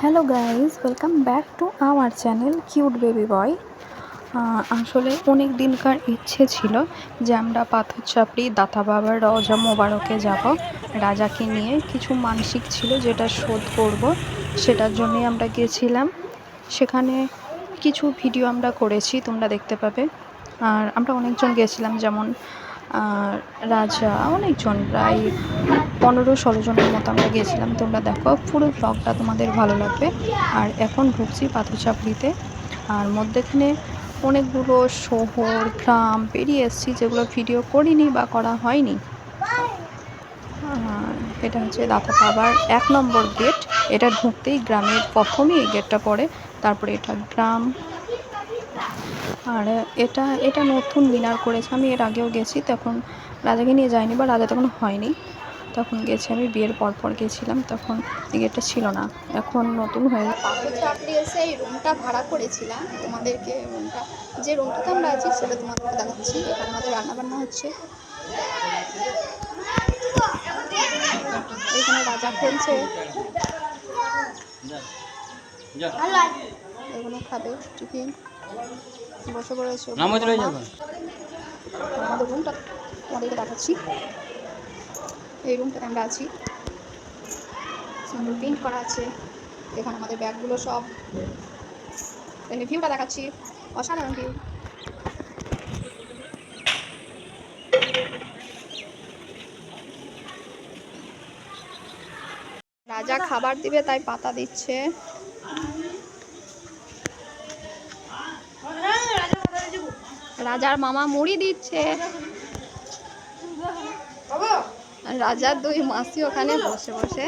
Hello guys welcome back to our channel cute baby boy আসলে অনেক দিনকার ইচ্ছে ছিল যে আমরা পাথর চাপড়ি, দাতা বাবার রজা মোবারকে যাব। রাজাকে নিয়ে কিছু মানসিক ছিল যেটা শোধ করব, সেটার জন্যই আমরা গিয়েছিলাম সেখানে কিছু ভিডিও আমরা করেছি, তোমরা দেখতে পাবে। আর আমরা অনেকজন গিয়েছিলাম যেমন রাজা, অনেকজন, প্রায় পনেরো ষোলো জনের মতো আমরা গিয়েছিলাম। তোমরা দেখো, পুরো ব্লগটা তোমাদের ভালো লাগবে। আর এখন ঢুকছি পাথরচাপড়িতে আর মধ্যেখানে অনেকগুলো শহর, গ্রাম পেরিয়ে এসেছি, যেগুলো ভিডিও করিনি বা করা হয়নি। এটা হচ্ছে দাতা বাবার এক নম্বর গেট এটা ঢুকতেই গ্রামের প্রথমেই গেটটা পড়ে। তারপরে এটা গ্রাম আর এটা এটা নতুন মিনার করেছে। আমি এর আগেও গেছি তখন রাজাকে নিয়ে যাইনি বা রাজা তখন হয়নি। তখন গেছি আমি বিয়ের পর পর গেছিলাম তখন গেটটা ছিল না। এখন নতুন হয়ে চাপড়ি এসে এই রুমটা ভাড়া করেছিলাম। তোমাদেরকে রুমটা যে রুমটাতে আমরা আছি সেটা তোমাদেরকে দেখাচ্ছি। এখানে আমাদের রান্না বান্না হচ্ছে। এখানে রাজা খেলছে। এগুলো খাবে টিফিন। বসে পড়েছে। যাবে আমাদের রুমটা তোমাদেরকে দেখাচ্ছি। এই রুমটাতে আমরা আছি। সুন্দর প্রিন্ট করা আছে। এখানে আমাদের ব্যাগগুলো সব। এখানে ভিউটা দেখাচ্ছি। অসাধারণ ভিউ রাজা খাবার দিবে তাই পাতা দিচ্ছে। রাজার মামা মুড়ি দিচ্ছে। রাজার দুই মাসি ওখানে বসে বসে।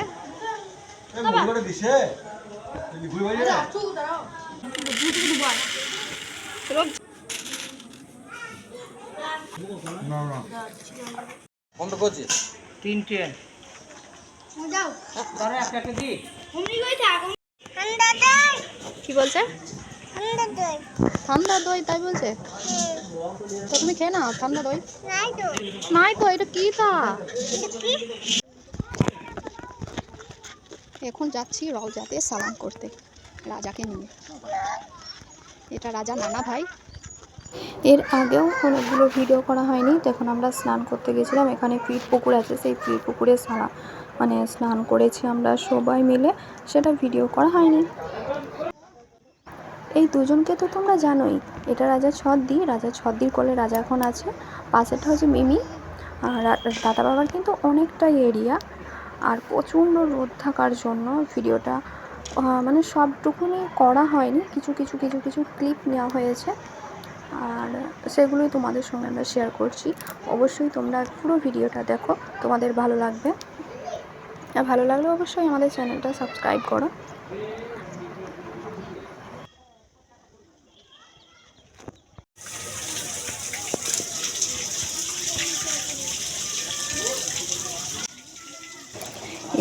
তিনটে। দি। কি বলছে? ঠান্ডা দই তাই বলছে? তো তুমি খেয়ে নাও, ঠান্ডা দই। নাই তো, এটা কি তা? এখন যাচ্ছি রওজাতে সালাম করতে, রাজাকে নিয়ে। এটা রাজা নানা ভাই। এর আগেও অনেকগুলো ভিডিও করা হয়নি তখন আমরা স্নান করতে গেছিলাম, এখানে পিঠ পুকুর আছে, সেই পিঠ পুকুরে সারা মানে স্নান করেছি আমরা সবাই মিলে, সেটা ভিডিও করা হয়নি। এই দুজনকে তো তোমরা জানোই। এটা রাজা ছদ্দি, রাজা ছদ্দির কোলে রাজা এখন আছে। পাশেরটা হচ্ছে মিমি। আর দাদা বাবার কিন্তু অনেকটাই এরিয়া। আর প্রচণ্ড রোদ থাকার জন্য ভিডিওটা মানে সবটুকুনি করা হয়নি। কিছু কিছু কিছু কিছু ক্লিপ নেওয়া হয়েছে। আর সেগুলোই তোমাদের সঙ্গে আমরা শেয়ার করছি। অবশ্যই তোমরা পুরো ভিডিওটা দেখো। তোমাদের ভালো লাগবে। আর ভালো লাগলে অবশ্যই আমাদের চ্যানেলটা সাবস্ক্রাইব করো।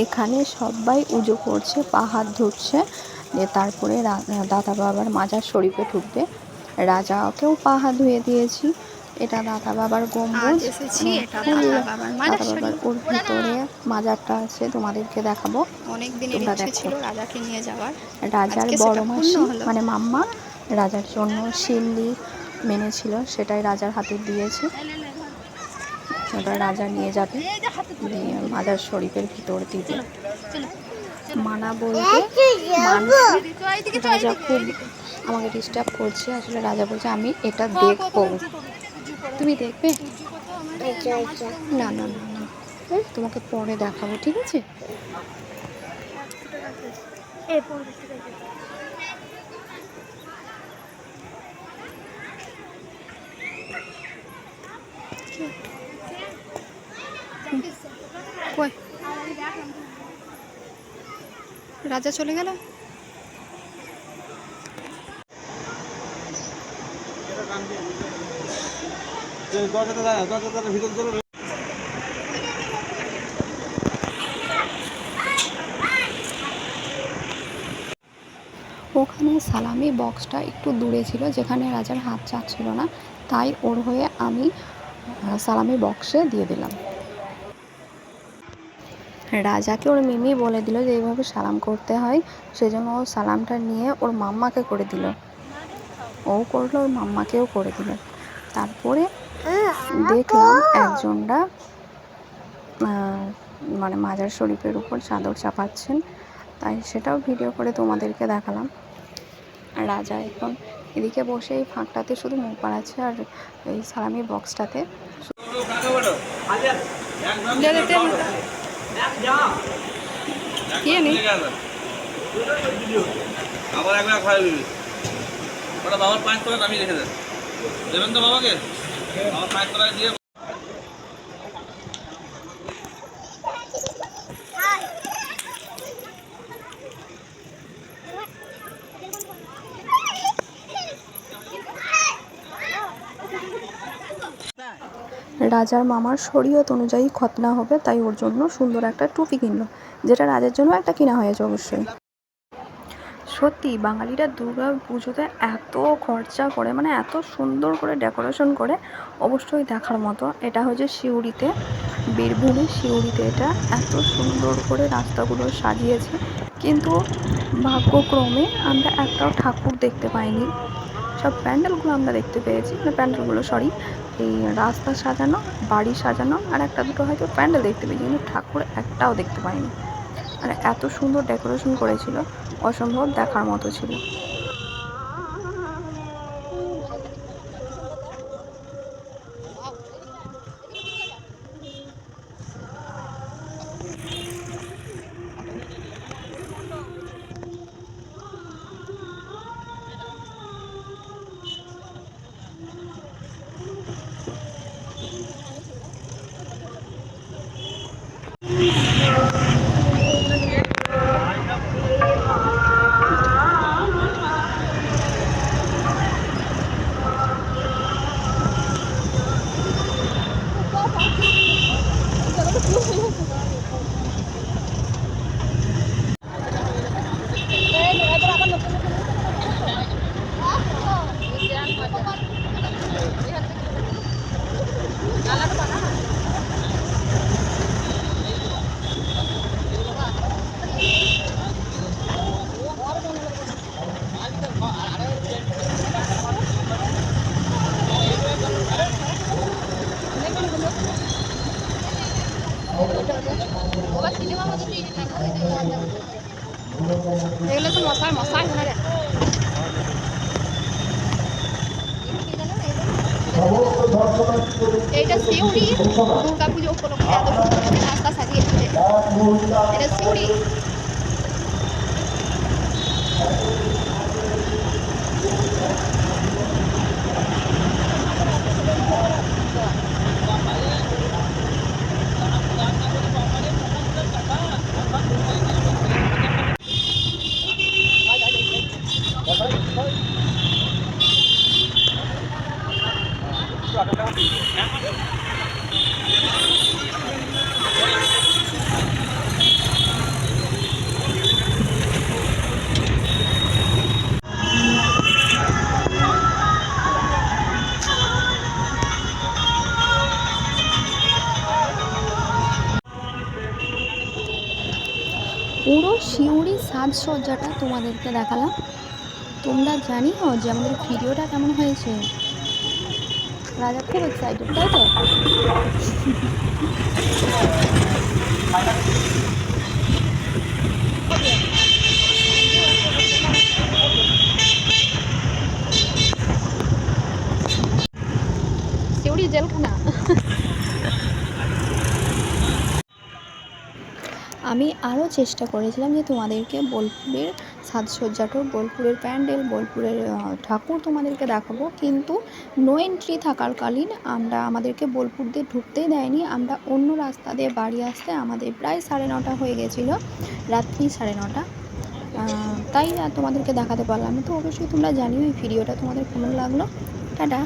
এখানে সবাই উজো করছে পা হাত ধুচ্ছে দিয়ে তারপরে দাদা বাবার মাজার শরীফে ঢুকবে। রাজাকেও পা হাত ধুয়ে দিয়েছি। এটা দাদা বাবার গম্বুজ। দাদা বাবার ওর ভিতরে মাজারটা আছে তোমাদেরকে দেখাবো। অনেক দিনের তোমরা দেখো। ছিল রাজাকে নিয়ে যাওয়ার। রাজার বড় মাসি মানে মাম্মা রাজার জন্য শিল্লি মেনেছিল সেটাই রাজার হাতে দিয়েছে। ওটা রাজা নিয়ে যাবে। মাজার শরীফের ভিতর দিবে। মানা বলতে রাজা খুব আমাকে ডিস্টার্ব করছে। আসলে রাজা বলছে, আমি এটা দেখব। তুমি দেখবে? না না না না। তোমাকে পরে দেখাবো, ঠিক আছে? কই? রাজা চলে গেল? ওখানে সালামি বক্সটা একটু দূরে ছিল, যেখানে রাজার হাত চাচ্ছিল না। তাই ওর হয়ে আমি সালামি বক্সে দিয়ে দিলাম। রাজাকে ওর মিমি বলে দিল যে এইভাবে সালাম করতে হয় সেজন্য ও সালামটা নিয়ে ওর মাম্মাকে করে দিল ও করল ওর মাম্মাকেও করে দিল তারপরে দেখলাম একজনরা মানে মাজার শরীফের উপর চাদর চাপাচ্ছেন তাই সেটাও ভিডিও করে তোমাদেরকে দেখালাম রাজা এখন এদিকে বসে এই ফাঁকটাতে শুধু মুখ বাড়াচ্ছে আর এই সালামি বক্সটাতে কি একবার খাওয়াই দিবি। ওটা বাবার পাঁচ টাকা দামি রেখে দেন দেবেন তো বাবাকে? আমার পাঁচ টাকা দিয়ে রাজার মামার শরীয়ত অনুযায়ী খতনা হবে, তাই ওর জন্য সুন্দর একটা টুপি কিনলো, যেটা রাজার জন্য একটা কিনা হয়েছে অবশ্যই। সত্যি, বাঙালিরা দুর্গা পুজোতে এত খরচা করে মানে এত সুন্দর করে ডেকোরেশন করে, অবশ্যই দেখার মতো। এটা হচ্ছে সিউড়িতে, বীরভূমে সিউড়িতে এটা এত সুন্দর করে রাস্তাগুলো সাজিয়েছে। কিন্তু ভাগ্যক্রমে আমরা একটাও ঠাকুর দেখতে পাইনি। সব প্যান্ডেলগুলো আমরা দেখতে পেয়েছি। মানে প্যান্ডেলগুলো সরি এই রাস্তা সাজানো, বাড়ি সাজানো আর একটা দুটো হয়তো প্যান্ডেল দেখতে পেয়েছি, কিন্তু ঠাকুর একটাও দেখতে পাইনি। আর এত সুন্দর ডেকোরেশন করেছিল, অসম্ভব দেখার মতো ছিল। মশাই মনে এইটা সিউড়ি দুর্গা পুজো উপলক্ষে এত সুন্দর করে রাস্তা সাজিয়েছে এটা সিউড়ি পুরো শিউরি সাজসজ্জাটা তোমাদেরকে দেখালাম। তোমরা জানিও যে আমাদের ভিডিওটা কেমন হয়েছে। রাজা খুব এক্সাইটেড তাই তো সিউড়ি জেলখানা আমি আরও চেষ্টা করেছিলাম যে তোমাদেরকে বোলপুরের সাজসজ্জাটা, বোলপুরের প্যান্ডেল, বোলপুরের ঠাকুর তোমাদেরকে দেখাবো। কিন্তু নো এন্ট্রি থাকাকালীন আমরা আমাদেরকে বোলপুর দিয়ে ঢুকতেই দেয়নি। আমরা অন্য রাস্তা দিয়ে বাড়ি আসতে আমাদের প্রায় সাড়ে নটা হয়ে গেছিল, রাত্রি সাড়ে নটা। তাই তোমাদেরকে দেখাতে পারলাম তো অবশ্যই তোমরা জানিও এই ভিডিওটা তোমাদের কেমন লাগল। টাটা।